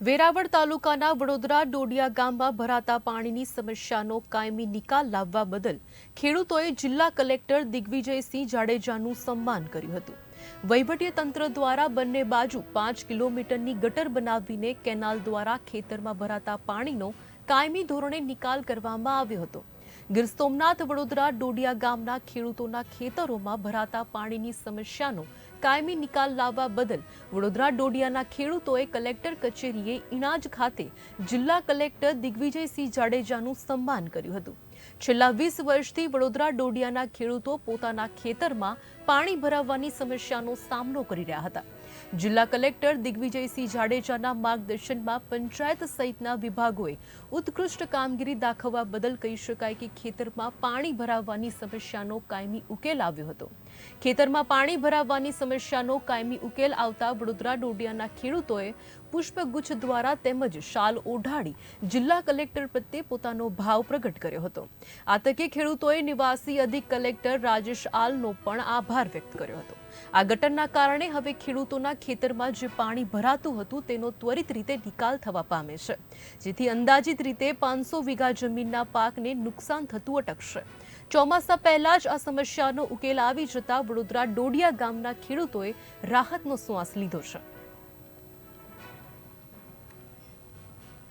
વેરાવળ તાલુકાના વડોદરા ડોડિયા ગામમાં ભરાતા પાણીની સમસ્યાનો કાયમી નિકાલ લાવવા બદલ ખેડૂતોએ જિલ્લા કલેક્ટર દિગ્વિજયસિંહ જાડેજાનું સન્માન કર્યું હતું. વહીવટી તંત્ર દ્વારા બંને બાજુ પાંચ કિલોમીટરની ગટર બનાવીને કેનાલ દ્વારા ખેતરમાં ભરાતા પાણીનો કાયમી ધોરણે નિકાલ કરવામાં આવ્યો હતો. ગીર સોમનાથ, વડોદરા, ડોડિયા ગામના ખેડૂતોના ખેતરોમાં ભરાતા પાણીની સમસ્યાનો કાયમી નિકાલ લાવવા બદલ વડોદરા ડોડિયાના ખેડૂતોએ કલેક્ટર કચેરીએ ઇણાજ ખાતે જિલ્લા કલેક્ટર દિગ્વિજયસિંહ જાડેજાનું સન્માન કર્યું હતું. છેલ્લા વીસ વર્ષથી વડોદરા ડોડિયાના ખેડૂતો પોતાના ખેતરમાં પાણી ભરાવવાની સમસ્યાનો સામનો કરી રહ્યા હતા. જિલ્લા કલેક્ટર દિગ્વિજયસિંહ જાડેજાના માર્ગદર્શનમાં પંચાયત સહિતના વિભાગોએ ઉત્કૃષ્ટ કામગીરી દાખવવા બદલ કહી શકાય કે ખેતરમાં પાણી ભરાવવાની સમસ્યાનો કાયમી ઉકેલ આવ્યો હતો. ખેતરમાં પાણી ભરાવવાની સમસ્યાનો કાયમી ઉકેલ આવતા વડોદરા ડોડિયાના ખેડૂતોએ પુષ્પગુચ્છ દ્વારા તેમજ શાલ ઓઢાડી જિલ્લા કલેક્ટર પ્રત્યે પોતાનો ભાવ પ્રગટ કર્યો હતો. આ તકે ખેડૂતોએ નિવાસી અધિક કલેક્ટર રાજેશ આલનો પણ આભાર વ્યક્ત કર્યો હતો. આ ગટરના કારણે હવે ખેડૂતોના ખેતરમાં જે પાણી ભરાતું હતું તેનો ત્વરિત રીતે નિકાલ થવા પામે છે. જેથી અંદાજિત રીતે પાંચસો વીઘા જમીનના પાકને નુકસાન થતું અટકશે. ચોમાસા પહેલા જ આ સમસ્યાનો ઉકેલ આવી જતા વડોદરા ડોડિયા ગામના ખેડૂતોએ રાહતનો શ્વાસ લીધો છે.